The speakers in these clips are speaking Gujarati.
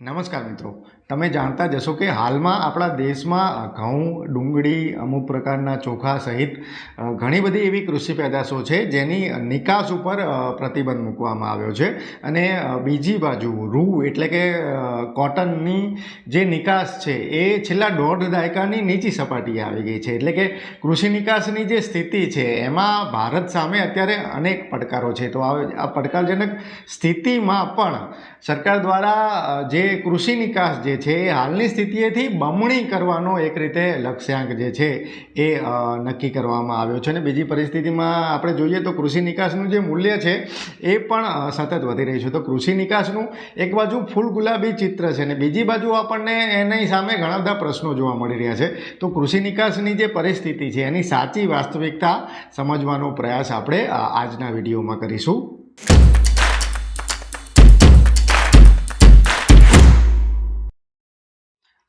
નમસ્કાર મિત્રો. તમે જાણતા જશો કે હાલમાં આપણા દેશમાં ઘઉં, ડુંગળી, અમુક પ્રકારના ચોખા સહિત ઘણી બધી એવી કૃષિ પેદાશો છે જેની નિકાસ ઉપર પ્રતિબંધ મૂકવામાં આવ્યો છે. અને બીજી બાજુ રૂ એટલે કે કોટનની જે નિકાસ છે એ છેલ્લા દોઢ દાયકાની નીચી સપાટીએ આવી ગઈ છે. એટલે કે કૃષિ નિકાસની જે સ્થિતિ છે એમાં ભારત સામે અત્યારે અનેક પડકારો છે. તો આ પડકારજનક સ્થિતિમાં પણ સરકાર દ્વારા જે કૃષિ નિકાસ જે છે એ હાલની સ્થિતિએથી બમણી કરવાનો એક રીતે લક્ષ્યાંક જે છે એ નક્કી કરવામાં આવ્યો છે. અને બીજી પરિસ્થિતિમાં આપણે જોઈએ તો કૃષિ નિકાસનું જે મૂલ્ય છે એ પણ સતત વધી રહ્યું છે. તો કૃષિ નિકાસનું એક બાજુ ફૂલ ગુલાબી ચિત્ર છે અને બીજી બાજુ આપણને એની સામે ઘણા બધા પ્રશ્નો જોવા મળી રહ્યા છે. તો કૃષિ નિકાસની જે પરિસ્થિતિ છે એની સાચી વાસ્તવિકતા સમજવાનો પ્રયાસ આપણે આજના વિડીયોમાં કરીશું.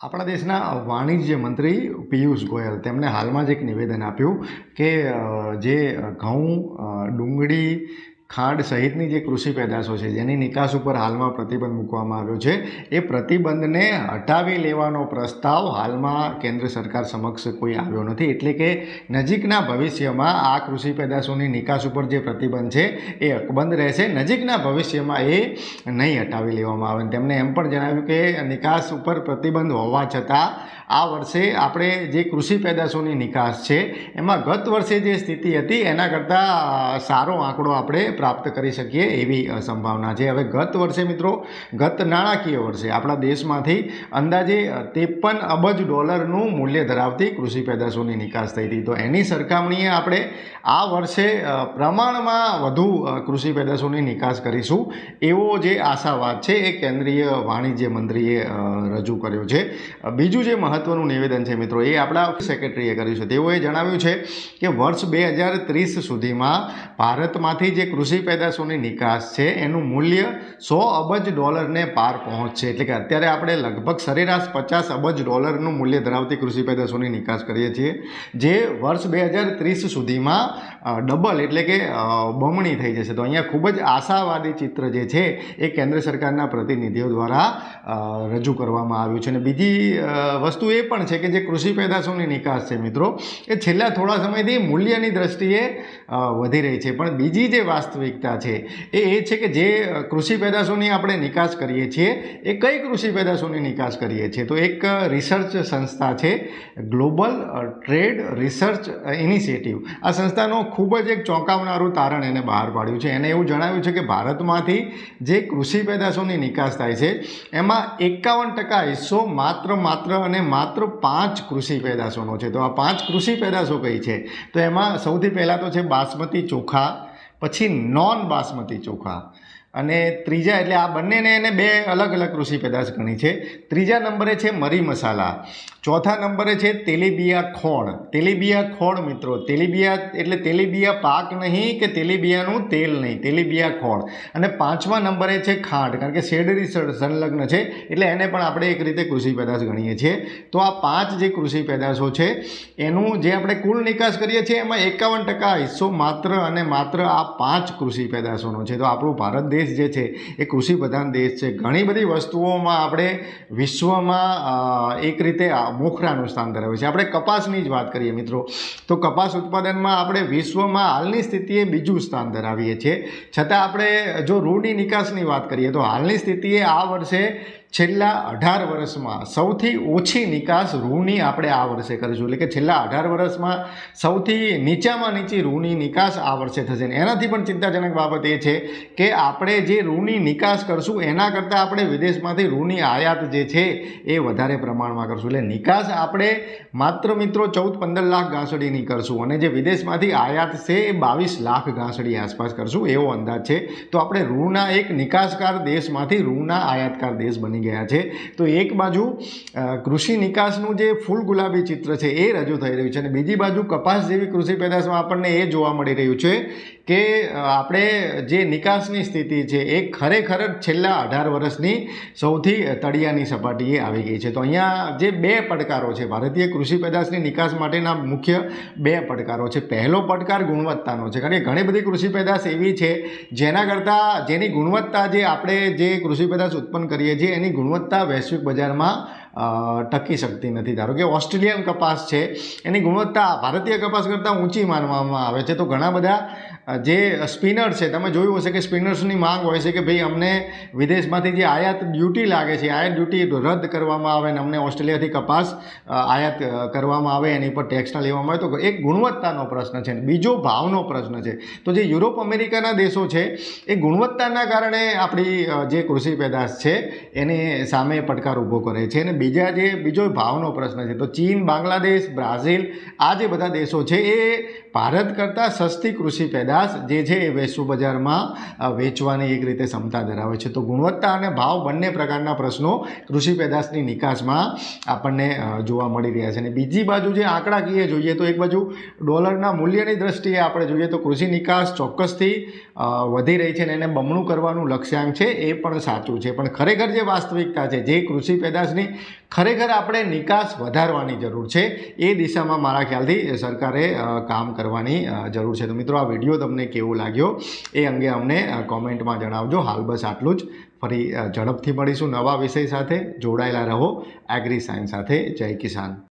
આપણા દેશના વાણિજ્ય મંત્રી પિયુષ ગોયલ તેમણે હાલમાં જ એક નિવેદન આપ્યું કે જે ઘઉં ડુંગળી ખાંડ સહિતની જે કૃષિ પેદાશો છે, જેની નિકાસ ઉપર હાલમાં પ્રતિબંધ મૂકવામાં આવ્યો છે, એ પ્રતિબંધને હટાવી લેવાનો પ્રસ્તાવ હાલમાં કેન્દ્ર સરકાર સમક્ષ કોઈ આવ્યો નથી. એટલે કે નજીકના ભવિષ્યમાં આ કૃષિ પેદાશોની નિકાસ ઉપર જે પ્રતિબંધ છે, એ અકબંધ રહેશે. નજીકના ભવિષ્યમાં એ નહીં હટાવી લેવામાં આવે. તેમણે એમ પણ જણાવ્યું કે નિકાસ ઉપર પ્રતિબંધ હોવા છતાં આ વર્ષે આપણે જે કૃષિ પેદાશોની નિકાસ છે, એમાં ગત વર્ષે જે સ્થિતિ હતી, એના કરતાં સારો આંકડો આપણે પ્રાપ્ત કરી શકીએ એવી સંભાવના છે. હવે ગત વર્ષે મિત્રો, ગત નાણાકીય વર્ષે આપણા દેશમાંથી અંદાજે ત્રેપન અબજ ડોલરનું મૂલ્ય ધરાવતી કૃષિ પેદાશોની નિકાસ થઈ હતી. તો એની સરખામણીએ આપણે આ વર્ષે પ્રમાણમાં વધુ કૃષિ પેદાશોની નિકાસ કરીશું એવો જે આશાવાદ છે એ કેન્દ્રીય વાણિજ્ય મંત્રીએ રજૂ કર્યો છે. બીજું જે મહત્વનું નિવેદન છે મિત્રો, એ આપણા સેક્રેટરીએ કર્યું છે. તેઓએ જણાવ્યું છે કે વર્ષ બે હજાર ત્રીસ સુધીમાં ભારતમાંથી જે કૃષિ પેદાશોની નિકાસ છે, એનું મૂલ્ય સો અબજ ડોલરને પાર પહોંચશે. એટલે કે અત્યારે આપણે લગભગ સરેરાશ પચાસ અબજ ડોલરનું મૂલ્ય ધરાવતી કૃષિ પેદાશોની નિકાસ કરીએ છીએ, જે વર્ષ બે હજાર ત્રીસ સુધીમાં ડબલ એટલે કે બમણી થઈ જશે. તો અહીંયા ખૂબ જ આશાવાદી ચિત્ર જે છે એ કેન્દ્ર સરકારના પ્રતિનિધિઓ દ્વારા રજૂ કરવામાં આવ્યું છે. અને બીજી વસ્તુ એ પણ છે કે જે કૃષિ પેદાશોની નિકાસ છે મિત્રો, એ છેલ્લા થોડા સમયથી મૂલ્યની દ્રષ્ટિએ વધી રહી છે. પણ બીજી જે વાસ્તવિકતા છે એ એ છે કે જે કૃષિ પેદાશોની આપણે નિકાસ કરીએ છીએ, એ કઈ કૃષિ પેદાશોની નિકાસ કરીએ છીએ? તો એક રિસર્ચ સંસ્થા છે, ગ્લોબલ ટ્રેડ રિસર્ચ ઇનિશિયેટિવ. આ સંસ્થાનો ખૂબ જ એક ચોંકાવનારું તારણ એને બહાર પાડ્યું છે. એને એવું જણાવ્યું છે કે ભારતમાંથી જે કૃષિ પેદાશોની નિકાસ થાય છે, એમાં એકાવન ટકા હિસ્સો માત્ર માત્ર અને માત્ર પાંચ કૃષિ પેદાશોનો છે. તો આ પાંચ કૃષિ પેદાશો કઈ છે? તો એમાં સૌથી પહેલાં તો છે બાસમતી ચોખા, પછી નોન બાસમતી ચોખા અને ત્રીજા, એટલે આ બંનેને એને બે અલગ અલગ કૃષિ પેદાશ ગણી છે. ત્રીજા નંબરે છે મરી મસાલા. ચોથા નંબરે છે તેલીબિયા ખોળ. તેલીબિયા ખોળ મિત્રો, તેલીબિયા એટલે તેલીબિયા પાક નહીં કે તેલીબિયાનું તેલ નહીં, તેલીબિયા ખોળ. અને પાંચમા નંબરે છે ખાંડ, કારણ કે શેડરી સં- સંલગ્ન છે, એટલે એને પણ આપણે એક રીતે કૃષિ પેદાશ ગણીએ છીએ. તો આ પાંચ જે કૃષિ પેદાશો છે, એનું જે આપણે કુલ નિકાસ કરીએ છીએ, એમાં એકાવન ટકા હિસ્સો માત્ર અને માત્ર આ પાંચ કૃષિ પેદાશોનો છે. તો આપણું ભારત દેશ જે છે એ કૃષિ પ્રધાન દેશ છે. ઘણી બધી વસ્તુઓમાં આપણે વિશ્વમાં એક રીતે મોખરાનું સ્થાન ધરાવે છે. આપણે કપાસની જ વાત કરીએ મિત્રો. તો કપાસ ઉત્પાદનમાં આપણે વિશ્વમાં હાલની સ્થિતિએ બીજું સ્થાન ધરાવીએ છીએ. છતાં આપણે જો રૂની નિકાસની વાત કરીએ તો હાલની સ્થિતિએ આ વર્ષે છેલ્લા અઢાર વર્ષમાં સૌથી ઓછી નિકાસ રૂની આપણે આ વર્ષે કરીશું. એટલે કે છેલ્લા અઢાર વર્ષમાં સૌથી નીચામાં નીચી રૂની નિકાસ આ વર્ષે થશે. એનાથી પણ ચિંતાજનક બાબત એ છે કે આપણે જે રૂની નિકાસ કરશું, એના કરતાં આપણે વિદેશમાંથી રૂની આયાત જે છે એ વધારે પ્રમાણમાં કરશું. એટલે નિકાસ આપણે માત્ર મિત્રો ચૌદ પંદર લાખ ઘાસડીની કરશું અને જે વિદેશમાંથી આયાત છે એ બાવીસ લાખ ઘાસડી આસપાસ કરશું. એવો અંદાજ છે. તો આપણે રૂના એક નિકાસકાર દેશમાંથી રૂના આયાતકાર દેશ બની ગયા છે. તો એક બાજુ કૃષિ નિકાસનું જે ફૂલ ગુલાબી ચિત્ર છે એ રજૂ થઈ રહ્યું છે અને બીજી બાજુ કપાસ જેવી કૃષિ પેદાશમાં આપણને એ જોવા મળી રહ્યું છે કે આપણે જે નિકાસની સ્થિતિ છે, એ ખરેખર છેલ્લા અઢાર વર્ષની સૌથી તળિયાની સપાટીએ આવી ગઈ છે. તો અહીંયા જે બે પડકારો છે, ભારતીય કૃષિ પેદાશની નિકાસ માટેના મુખ્ય બે પડકારો છે. પહેલો પડકાર ગુણવત્તાનો છે. કારણ કે ઘણી બધી કૃષિ પેદાશ એવી છે, જેના કરતાં જેની ગુણવત્તા જે આપણે જે કૃષિ પેદાશ ઉત્પન્ન કરીએ છીએ, એની ગુણવત્તા વૈશ્વિક બજારમાં ટકી શકતી નથી. ધારો કે ઓસ્ટ્રેલિયન કપાસ છે, એની ગુણવત્તા ભારતીય કપાસ કરતાં ઊંચી માનવામાં આવે છે. તો ઘણા બધા જે સ્પિનર છે, તમે જોયું હશે કે સ્પિનર્સની માંગ હોય છે કે ભાઈ અમને વિદેશમાંથી જે આયાત ડ્યુટી લાગે છે, આયાત ડ્યુટી રદ કરવામાં આવે અને અમને ઓસ્ટ્રેલિયાથી કપાસ આયાત કરવામાં આવે, એની પર ટેક્સના લેવામાં આવે, તો એક ગુણવત્તાનો પ્રશ્ન છે બીજો ભાવનો પ્રશ્ન છે. તો જે યુરોપ અમેરિકાના દેશો છે, એ ગુણવત્તાના કારણે આપણી જે કૃષિ પેદાશ છે, એને સામે પડકાર ઊભો કરે છે અને બીજા જે, બીજો ભાવનો પ્રશ્ન છે, તો ચીન, બાંગ્લાદેશ, બ્રાઝિલ, આ જે બધા દેશો છે, એ ભારત કરતાં સસ્તી કૃષિ પેદાશ જે છે એ વૈશ્વ બજારમાં વેચવાની એક રીતે ક્ષમતા ધરાવે છે. તો ગુણવત્તા અને ભાવ બંને પ્રકારના પ્રશ્નો કૃષિ પેદાશની નિકાસમાં આપણને જોવા મળી રહ્યા છે. અને બીજી બાજુ જે આંકડાકીય જોઈએ, તો એક બાજુ ડોલરના મૂલ્યની દ્રષ્ટિએ આપણે જોઈએ તો કૃષિ નિકાસ ચોક્કસથી વધી રહી છે અને એને બમણું કરવાનું લક્ષ્યાંક છે, એ પણ સાચું છે. પણ ખરેખર જે વાસ્તવિકતા છે, જે કૃષિ પેદાશની ખરેખર આપણે નિકાસ વધારવાની જરૂર છે. એ દિશામાં મારા ખ્યાલથી સરકારે કામ કરવાની જરૂર છે. તો મિત્રો, આ વીડિયો તમને કેવો લાગ્યો એ અંગે અમને કોમેન્ટમાં જણાવજો. હાલ બસ આટલું જ. ફરી ઝડપથી મળીશું નવા વિષય સાથે. જોડાયેલા રહો. એગ્રી સાયન્સ સાથે. જય કિસાન.